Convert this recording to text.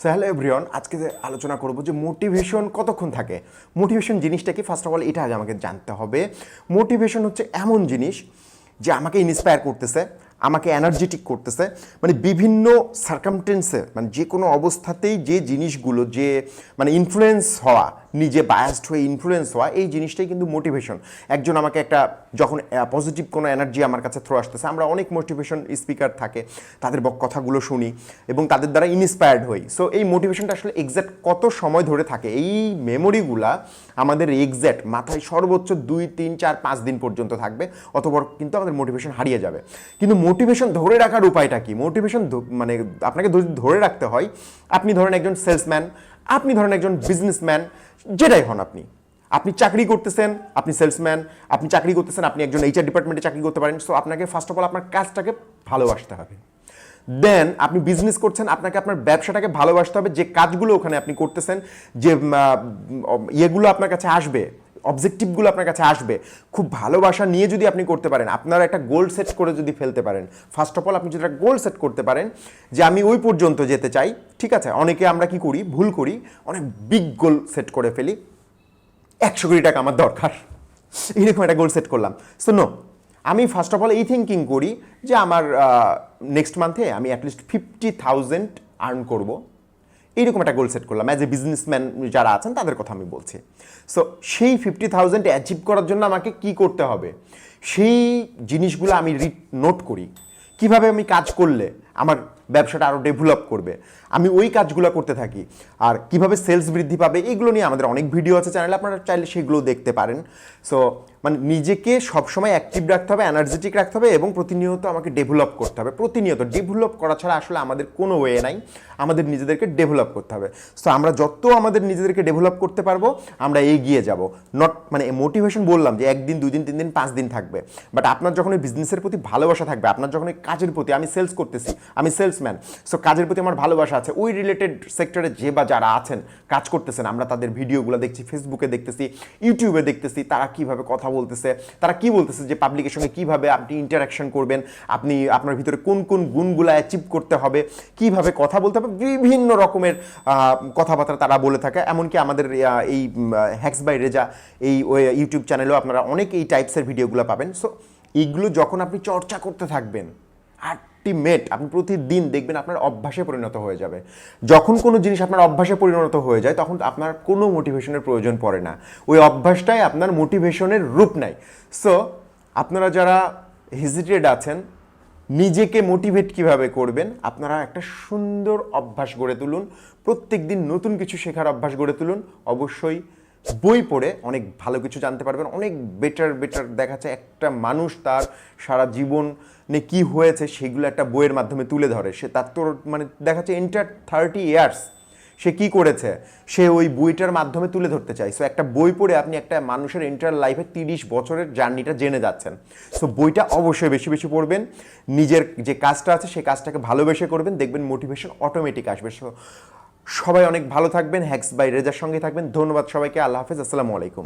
So hello everyone আজকে যে আলোচনা করব যে মোটিভেশন কতক্ষণ থাকে? মোটিভেশন জিনিসটা কি ফার্স্ট অফ অল এটা আজ আমাকে জানতে হবে। মোটিভেশন হচ্ছে এমন জিনিস যে আমাকে ইন্সপায়ার করতেছে, আমাকে এনার্জেটিক করতেছে। মানে বিভিন্ন সার্কামটেন্সে মানে যে কোনো অবস্থাতেই যে জিনিসগুলো যে মানে ইনফ্লুয়েন্স হওয়া নিজে বায়াসড হয়ে ইনফ্লুয়েন্স হওয়া, এই জিনিসটাই কিন্তু মোটিভেশন একজন আমাকে একটা যখন পজিটিভ কোনো এনার্জি আমার কাছে থ্রো আসতেছে, আমরা অনেক মোটিভেশন স্পিকার থাকে, তাদের কথাগুলো শুনি এবং তাদের দ্বারা ইন্সপায়ার্ড হই। সো এই মোটিভেশনটা আসলে এক্স্যাক্ট কত সময় ধরে থাকে, এই মেমোরিগুলা আমাদের এক্স্যাক্ট মাথায় সর্বোচ্চ দুই, তিন, চার, পাঁচ দিন পর্যন্ত থাকবে, অতপর কিন্তু আমাদের মোটিভেশন হারিয়ে যাবে। কিন্তু মোটিভেশন ধরে রাখার উপায়টা কি? মোটিভেশন মানে আপনাকে ধরে রাখতে হয়, আপনি ধরেন একজন সেলসম্যান আপনি ধরেন একজন বিজনেসম্যান যেটাই হন আপনি। আপনি চাকরি করতেছেন, আপনি সেলসম্যান আপনি চাকরি করতেছেন, আপনি একজন এইচআর ডিপার্টমেন্টে চাকরি করতে পারেন। সো আপনাকে ফার্স্ট অফ অল আপনার কাজটাকে ভালোবাসতে হবে। দেন আপনি বিজনেস করছেন, আপনাকে আপনার ব্যবসাটাকে ভালোবাসতে হবে। যে কাজগুলো ওখানে আপনি করতেছেন, যে ইয়েগুলো আপনার কাছে আসবে অবজেক্টিভগুলো আপনার কাছে আসবে, খুব ভালোবাসা নিয়ে যদি আপনি করতে পারেন, আপনার একটা গোল সেট করে যদি ফেলতে পারেন ফার্স্ট অফ অল আপনি যদি একটা গোল সেট করতে পারেন যে আমি ওই পর্যন্ত যেতে চাই, ঠিক আছে, অনেকে আমরা কি করি, ভুল করি, অনেক বিগ গোল সেট করে ফেলি, একশো কোটি টাকা আমার দরকার, এইরকম একটা গোল সেট করলাম সো নো আমি ফার্স্ট অফ অল এই থিঙ্কিং করি যে আমার নেক্সট মান্থে আমি অ্যাটলিস্ট ফিফটি থাউজেন্ড আর্ন করব এইরকম একটা গোল সেট করলাম. অ্যাজ এ বিজনেসম্যান যারা আছেন, তাদের কথা আমি বলছি। সো সেই ফিফটি থাউজেন্ড অ্যাচিভ করার জন্য আমাকে কি করতে হবে? সেই জিনিসগুলো আমি নোট করি। কীভাবে আমি কাজ করলে? আমার ব্যবসাটা আরও ডেভেলপ করবে। আমি ওই কাজগুলো করতে থাকি। আর কীভাবে সেলস বৃদ্ধি পাবে, এইগুলো নিয়ে আমাদের অনেক ভিডিও আছে চ্যানেলে আপনারা চাইলে সেগুলো দেখতে পারেন। সো মানে নিজেকে সবসময় অ্যাক্টিভ রাখতে হবে এনার্জেটিক রাখতে হবে এবং প্রতিনিয়ত আমাকে ডেভেলপ করতে হবে। প্রতিনিয়ত ডেভেলপ করা ছাড়া আসলে আমাদের কোনো ওয়ে নাই। আমাদের নিজেদেরকে ডেভেলপ করতে হবে। সো আমরা যত আমাদের নিজেদেরকে ডেভেলপ করতে পারব, আমরা এগিয়ে যাব। নট মানে মোটিভেশন বললাম যে একদিন, দুই দিন, তিন দিন, পাঁচ দিন থাকবে। বাট আপনার যখন ওই বিজনেসের প্রতি ভালোবাসা থাকবে, আপনার যখন ওই কাজের প্রতি আমি সেলস করতেছি আমি সেলসম্যান। সো কাজের প্রতি আমার ভালোবাসা আছে। ওই রিলেটেড সেক্টরে যে বা যারা আছেন, কাজ করতেছেন, আমরা তাদের ভিডিওগুলো দেখছি ফেসবুকে দেখতেছি ইউটিউবে দেখতেছি, তারা কীভাবে কথা বলতেছে, তারা কি বলতেছে, যে পাবলিকের সঙ্গে কীভাবে আপনি ইন্টারাকশন করবেন, আপনি, আপনার ভিতরে কোন কোন গুণগুলো অ্যাচিভ করতে হবে, কীভাবে কথা বলতে হবে, বিভিন্ন রকমের কথাবার্তা তারা বলে থাকে। এমনকি আমাদের এই হ্যাক্স বাই রেজা এই ইউটিউব চ্যানেলেও আপনারা অনেক এই টাইপসের ভিডিওগুলো পাবেন। সো এইগুলো যখন আপনি চর্চা করতে থাকবেন আল্টিমেট আপনি প্রতিদিন দেখবেন আপনার অভ্যাসে পরিণত হয়ে যাবে। যখন কোনো জিনিস আপনার অভ্যাসে পরিণত হয়ে যায়, তখন আপনার কোনো মোটিভেশনের প্রয়োজন পড়ে না। ওই অভ্যাসটাই আপনার মোটিভেশনের রূপ নেয়। সো আপনারা যারা হেজিটেড আছেন, নিজেকে মোটিভেট কীভাবে করবেন, আপনারা একটা সুন্দর অভ্যাস গড়ে তুলুন। প্রত্যেক দিন নতুন কিছু শেখার অভ্যাস গড়ে তুলুন। অবশ্যই বই পড়ে অনেক ভালো কিছু জানতে পারবেন, অনেক বেটার বেটার দেখাচ্ছে। একটা মানুষ তার সারা জীবনে কি হয়েছে সেগুলো একটা বইয়ের মাধ্যমে তুলে ধরে। সে তার তোর মানে দেখাচ্ছে এন্টার থার্টি ইয়ার্স সে কি করেছে। সে ওই বইটার মাধ্যমে তুলে ধরতে চায়। সো একটা বই পড়ে আপনি একটা মানুষের এন্টার লাইফে তিরিশ বছরের জার্নিটা জেনে যাচ্ছেন। সো বইটা অবশ্যই বেশি বেশি পড়বেন। নিজের যে কাজটা আছে সেই কাজটাকে ভালোবেসে করবেন। দেখবেন মোটিভেশন অটোমেটিক আসবে। সো সবাই অনেক ভালো থাকবেন হ্যাক্স বাই রেজার সঙ্গে থাকবেন। ধন্যবাদ সবাইকে, আল্লাহ হাফেজ, আসসালামু আলাইকুম।